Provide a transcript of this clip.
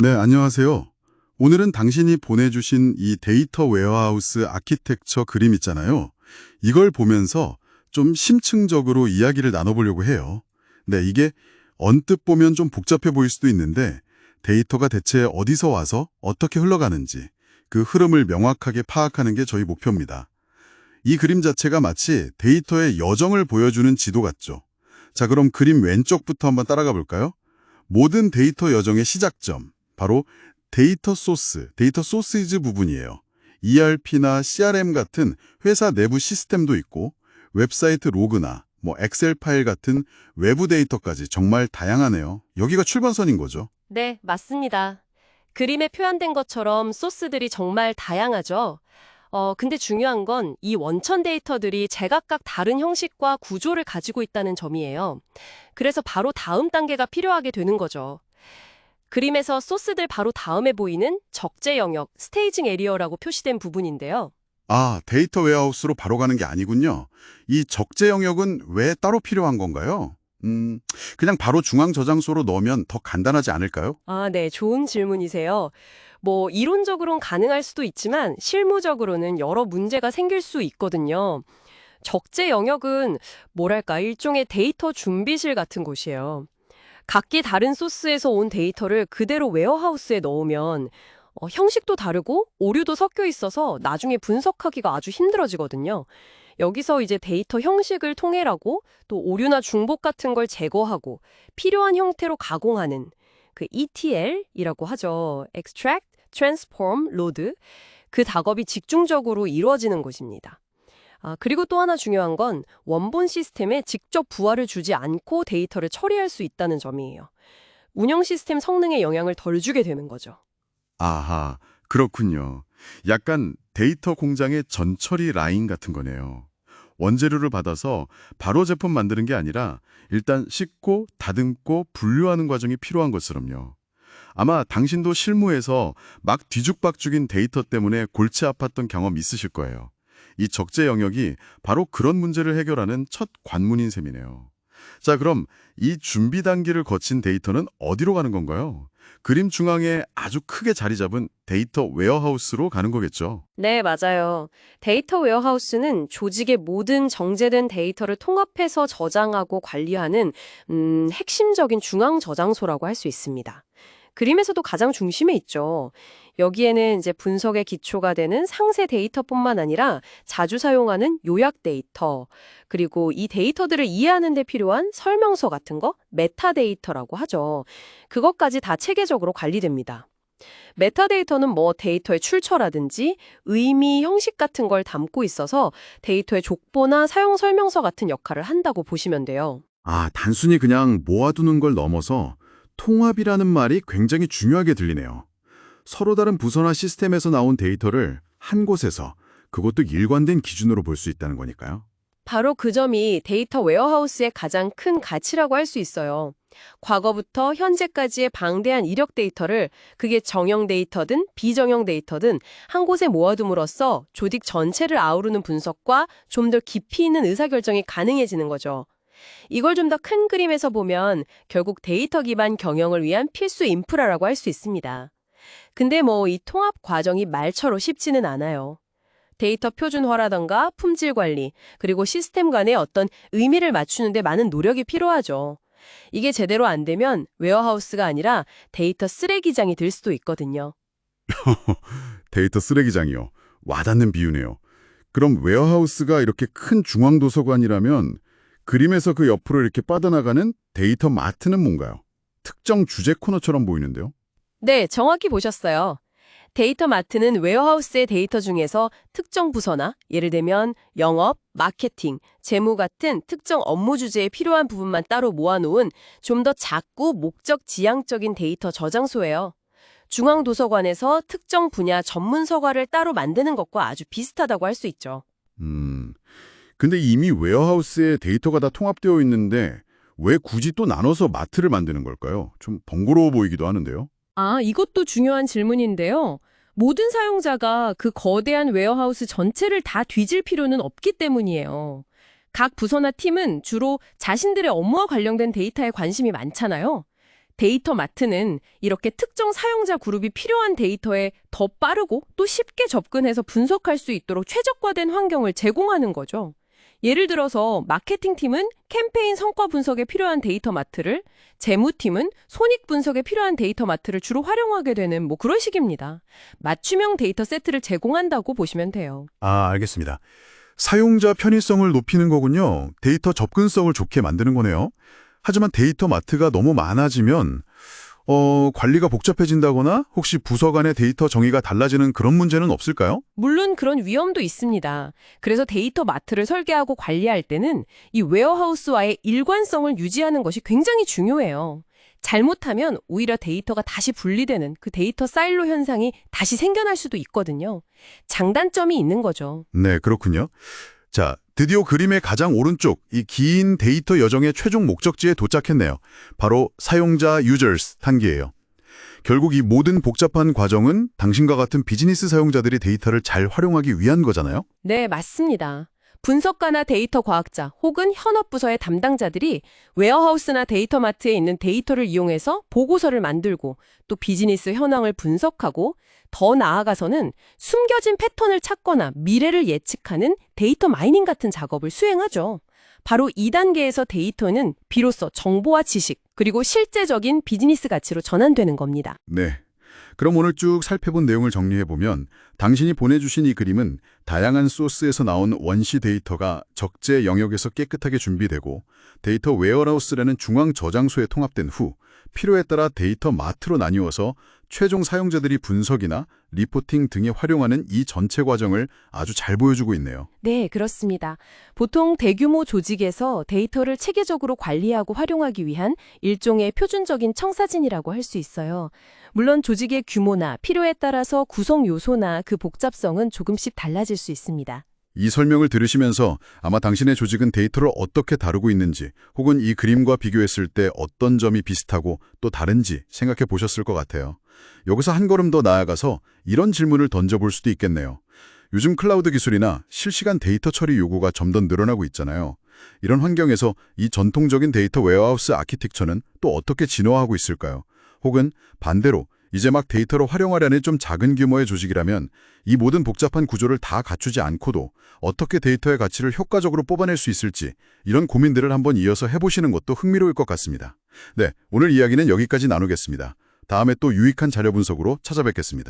네, 안녕하세요. 오늘은 당신이 보내주신 이 데이터 웨어하우스 아키텍처 그림 있잖아요. 이걸 보면서 좀 심층적으로 이야기를 나눠보려고 해요. 네, 이게 언뜻 보면 좀 복잡해 보일 수도 있는데 데이터가 대체 어디서 와서 어떻게 흘러가는지 그 흐름을 명확하게 파악하는 게 저희 목표입니다. 이 그림 자체가 마치 데이터의 여정을 보여주는 지도 같죠. 자, 그럼 그림 왼쪽부터 한번 따라가 볼까요? 모든 데이터 여정의 시작점, 바로 데이터 소스, 데이터 소스이즈 부분이에요. ERP나 CRM 같은 회사 내부 시스템도 있고 웹사이트 로그나 뭐 엑셀 파일 같은 외부 데이터까지 정말 다양하네요. 여기가 출발선인 거죠. 네, 맞습니다. 그림에 표현된 것처럼 소스들이 정말 다양하죠. 어, 근데 중요한 건 이 원천 데이터들이 제각각 다른 형식과 구조를 가지고 있다는 점이에요. 그래서 바로 다음 단계가 필요하게 되는 거죠. 그림에서 소스들 바로 다음에 보이는 적재 영역, 스테이징 에리어라고 표시된 부분인데요. 아, 데이터 웨어하우스로 바로 가는 게 아니군요. 이 적재 영역은 왜 따로 필요한 건가요? 음, 그냥 바로 중앙 저장소로 넣으면 더 간단하지 않을까요? 아, 네, 좋은 질문이세요. 뭐 이론적으로는 가능할 수도 있지만 실무적으로는 여러 문제가 생길 수 있거든요. 적재 영역은 뭐랄까 일종의 데이터 준비실 같은 곳이에요. 각기 다른 소스에서 온 데이터를 그대로 웨어하우스에 넣으면 어, 형식도 다르고 오류도 섞여 있어서 나중에 분석하기가 아주 힘들어지거든요. 여기서 이제 데이터 형식을 통일하고 또 오류나 중복 같은 걸 제거하고 필요한 형태로 가공하는 그 ETL이라고 하죠. Extract, Transform, Load. 그 작업이 집중적으로 이루어지는 곳입니다. 아, 그리고 또 하나 중요한 건 원본 시스템에 직접 부하를 주지 않고 데이터를 처리할 수 있다는 점이에요. 운영 시스템 성능에 영향을 덜 주게 되는 거죠. 아하, 그렇군요. 약간 데이터 공장의 전처리 라인 같은 거네요. 원재료를 받아서 바로 제품 만드는 게 아니라 일단 씻고 다듬고 분류하는 과정이 필요한 것처럼요. 아마 당신도 실무에서 막 뒤죽박죽인 데이터 때문에 골치 아팠던 경험 있으실 거예요. 이 적재 영역이 바로 그런 문제를 해결하는 첫 관문인 셈이네요. 자, 그럼 이 준비 단계를 거친 데이터는 어디로 가는 건가요? 그림 중앙에 아주 크게 자리 잡은 데이터 웨어하우스로 가는 거겠죠. 네, 맞아요. 데이터 웨어하우스는 조직의 모든 정제된 데이터를 통합해서 저장하고 관리하는 음, 핵심적인 중앙 저장소라고 할 수 있습니다. 그림에서도 가장 중심에 있죠. 여기에는 이제 분석의 기초가 되는 상세 데이터뿐만 아니라 자주 사용하는 요약 데이터, 그리고 이 데이터들을 이해하는 데 필요한 설명서 같은 거, 메타데이터라고 하죠. 그것까지 다 체계적으로 관리됩니다. 메타데이터는 뭐 데이터의 출처라든지 의미, 형식 같은 걸 담고 있어서 데이터의 족보나 사용 설명서 같은 역할을 한다고 보시면 돼요. 아, 단순히 그냥 모아두는 걸 넘어서 통합이라는 말이 굉장히 중요하게 들리네요. 서로 다른 부서나 시스템에서 나온 데이터를 한 곳에서 그것도 일관된 기준으로 볼 수 있다는 거니까요. 바로 그 점이 데이터 웨어하우스의 가장 큰 가치라고 할 수 있어요. 과거부터 현재까지의 방대한 이력 데이터를 그게 정형 데이터든 비정형 데이터든 한 곳에 모아둠으로써 조직 전체를 아우르는 분석과 좀 더 깊이 있는 의사결정이 가능해지는 거죠. 이걸 좀 더 큰 그림에서 보면 결국 데이터 기반 경영을 위한 필수 인프라라고 할 수 있습니다. 근데 뭐 이 통합 과정이 말처럼 쉽지는 않아요. 데이터 표준화라던가 품질 관리, 그리고 시스템 간의 어떤 의미를 맞추는데 많은 노력이 필요하죠. 이게 제대로 안 되면 웨어하우스가 아니라 데이터 쓰레기장이 될 수도 있거든요. 데이터 쓰레기장이요. 와닿는 비유네요. 그럼 웨어하우스가 이렇게 큰 중앙도서관이라면 그림에서 그 옆으로 이렇게 뻗어나가는 데이터 마트는 뭔가요? 특정 주제 코너처럼 보이는데요. 네, 정확히 보셨어요. 데이터 마트는 웨어하우스의 데이터 중에서 특정 부서나 예를 들면 영업, 마케팅, 재무 같은 특정 업무 주제에 필요한 부분만 따로 모아놓은 좀 더 작고 목적 지향적인 데이터 저장소예요. 중앙도서관에서 특정 분야 전문 서가를 따로 만드는 것과 아주 비슷하다고 할 수 있죠. 음, 근데 이미 웨어하우스에 데이터가 다 통합되어 있는데 왜 굳이 또 나눠서 마트를 만드는 걸까요? 좀 번거로워 보이기도 하는데요. 아, 이것도 중요한 질문인데요. 모든 사용자가 그 거대한 웨어하우스 전체를 다 뒤질 필요는 없기 때문이에요. 각 부서나 팀은 주로 자신들의 업무와 관련된 데이터에 관심이 많잖아요. 데이터 마트는 이렇게 특정 사용자 그룹이 필요한 데이터에 더 빠르고 또 쉽게 접근해서 분석할 수 있도록 최적화된 환경을 제공하는 거죠. 예를 들어서 마케팅팀은 캠페인 성과 분석에 필요한 데이터 마트를, 재무팀은 손익 분석에 필요한 데이터 마트를 주로 활용하게 되는 뭐 그런 식입니다. 맞춤형 데이터 세트를 제공한다고 보시면 돼요. 아, 알겠습니다. 사용자 편의성을 높이는 거군요. 데이터 접근성을 좋게 만드는 거네요. 하지만 데이터 마트가 너무 많아지면 어, 관리가 복잡해진다거나 혹시 부서 간의 데이터 정의가 달라지는 그런 문제는 없을까요? 물론 그런 위험도 있습니다. 그래서 데이터 마트를 설계하고 관리할 때는 이 웨어하우스와의 일관성을 유지하는 것이 굉장히 중요해요. 잘못하면 오히려 데이터가 다시 분리되는 그 데이터 사일로 현상이 다시 생겨날 수도 있거든요. 장단점이 있는 거죠. 네, 그렇군요. 자, 드디어 그림의 가장 오른쪽 이 긴 데이터 여정의 최종 목적지에 도착했네요. 바로 사용자 users 단계예요. 결국 이 모든 복잡한 과정은 당신과 같은 비즈니스 사용자들이 데이터를 잘 활용하기 위한 거잖아요. 네, 맞습니다. 분석가나 데이터 과학자 혹은 현업 부서의 담당자들이 웨어하우스나 데이터 마트에 있는 데이터를 이용해서 보고서를 만들고 또 비즈니스 현황을 분석하고 더 나아가서는 숨겨진 패턴을 찾거나 미래를 예측하는 데이터 마이닝 같은 작업을 수행하죠. 바로 2단계에서 데이터는 비로소 정보와 지식 그리고 실제적인 비즈니스 가치로 전환되는 겁니다. 네. 그럼 오늘 쭉 살펴본 내용을 정리해보면 당신이 보내주신 이 그림은 다양한 소스에서 나온 원시 데이터가 적재 영역에서 깨끗하게 준비되고 데이터 웨어하우스라는 중앙 저장소에 통합된 후 필요에 따라 데이터 마트로 나뉘어서 최종 사용자들이 분석이나 리포팅 등에 활용하는 이 전체 과정을 아주 잘 보여주고 있네요. 네, 그렇습니다. 보통 대규모 조직에서 데이터를 체계적으로 관리하고 활용하기 위한 일종의 표준적인 청사진이라고 할 수 있어요. 물론 조직의 규모나 필요에 따라서 구성 요소나 그 복잡성은 조금씩 달라질 수 있습니다. 이 설명을 들으시면서 아마 당신의 조직은 데이터를 어떻게 다루고 있는지 혹은 이 그림과 비교했을 때 어떤 점이 비슷하고 또 다른지 생각해 보셨을 것 같아요. 여기서 한 걸음 더 나아가서 이런 질문을 던져볼 수도 있겠네요. 요즘 클라우드 기술이나 실시간 데이터 처리 요구가 점점 늘어나고 있잖아요. 이런 환경에서 이 전통적인 데이터 웨어하우스 아키텍처는 또 어떻게 진화하고 있을까요? 혹은 반대로 이제 막 데이터로 활용하려는 좀 작은 규모의 조직이라면 이 모든 복잡한 구조를 다 갖추지 않고도 어떻게 데이터의 가치를 효과적으로 뽑아낼 수 있을지 이런 고민들을 한번 이어서 해보시는 것도 흥미로울 것 같습니다. 네, 오늘 이야기는 여기까지 나누겠습니다. 다음에 또 유익한 자료 분석으로 찾아뵙겠습니다.